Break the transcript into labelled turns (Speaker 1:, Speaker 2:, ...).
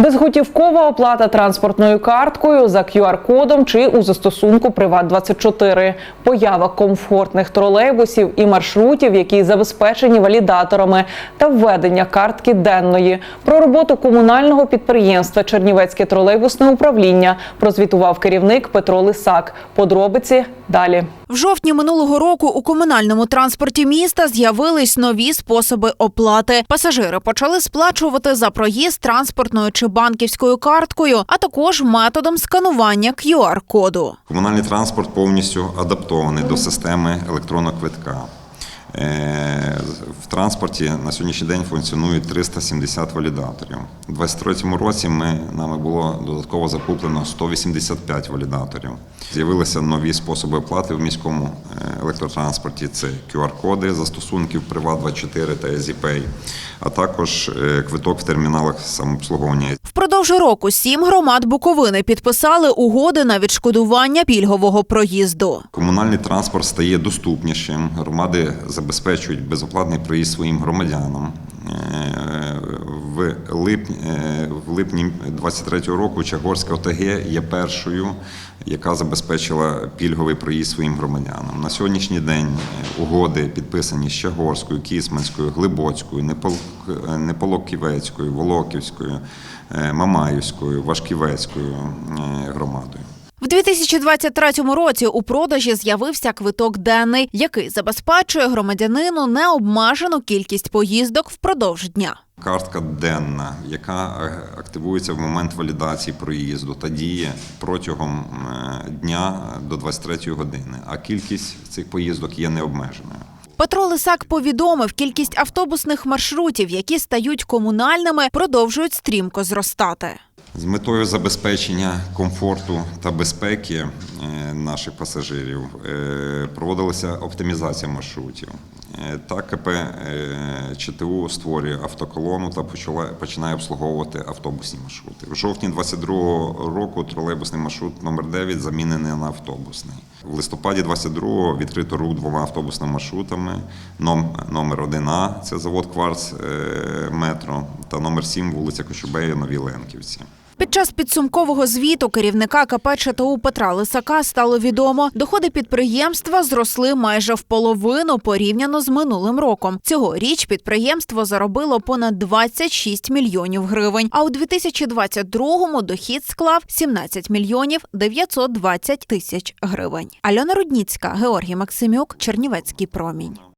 Speaker 1: Безготівкова оплата транспортною карткою за QR-кодом чи у застосунку Приват 24 поява комфортних тролейбусів і маршрутів, які забезпечені валідаторами, та введення картки денної. Про роботу комунального підприємства Чернівецьке тролейбусне управління прозвітував керівник Петро Лисак. Подробиці далі.
Speaker 2: В жовтні минулого року у комунальному транспорті міста з'явились нові способи оплати. Пасажири почали сплачувати за проїзд транспортною чи банківською карткою, а також методом сканування QR-коду.
Speaker 3: Комунальний транспорт повністю адаптований до системи електронного квитка. Е, В транспорті на сьогоднішній день функціонують 370 валідаторів. У 2023 році ми, нами було додатково закуплено 185 валідаторів. З'явилися нові способи оплати в міському е, електротранспорті. Це QR-коди застосунків Приват24 та EasyPay, а також е, квиток в терміналах самообслуговування.
Speaker 2: Впродовж року сім громад Буковини підписали угоди на відшкодування пільгового проїзду.
Speaker 3: Комунальний транспорт стає доступнішим. Громади забезпечують безоплатний проїзд своїм громадянам. Е, В липні, е, в липні 23-го року Чагорська ОТГ є першою, яка забезпечила пільговий проїзд своїм громадянам. На сьогоднішній день е, угоди підписані з Чагорською, Кісманською, Глибоцькою, Непол- Неполоківецькою, Волоківською, Мамаївською, Вашківецькою е, громадою.
Speaker 2: В 2023 році у продажі з'явився квиток денний, який забезпечує громадянину необмежену кількість поїздок впродовж дня.
Speaker 3: Картка денна, яка е, активується в момент валідації проїзду та діє протягом е, дня до 23 години, а кількість цих поїздок є необмеженою.
Speaker 2: Петро Лисак повідомив, кількість автобусних маршрутів, які стають комунальними, продовжують стрімко зростати.
Speaker 3: З метою забезпечення комфорту та безпеки е, наших пасажирів е, проводилася оптимізація маршрутів. Е, Так КП ЧТУ створює автоколону та починає обслуговувати автобусні маршрути. В жовтні 2022 року тролейбусний маршрут номер 9 замінений на автобусний. В листопаді 22 відкрито рух двома автобусними маршрутами. Ном- Номер 1А – це завод Кварц метро, та номер 7 вулиця Кочубея, Нові Ленківці.
Speaker 2: Під час підсумкового звіту керівника КП ЧТУ Петра Лисака стало відомо, доходи підприємства зросли майже в половину порівняно з минулим роком. Цьогоріч підприємство заробило понад 26 мільйонів гривень. А у 2022-му дохід склав 17 мільйонів 920 тисяч гривень. Альона Рудніцька, Георгій Максимюк, Чернівецький промінь.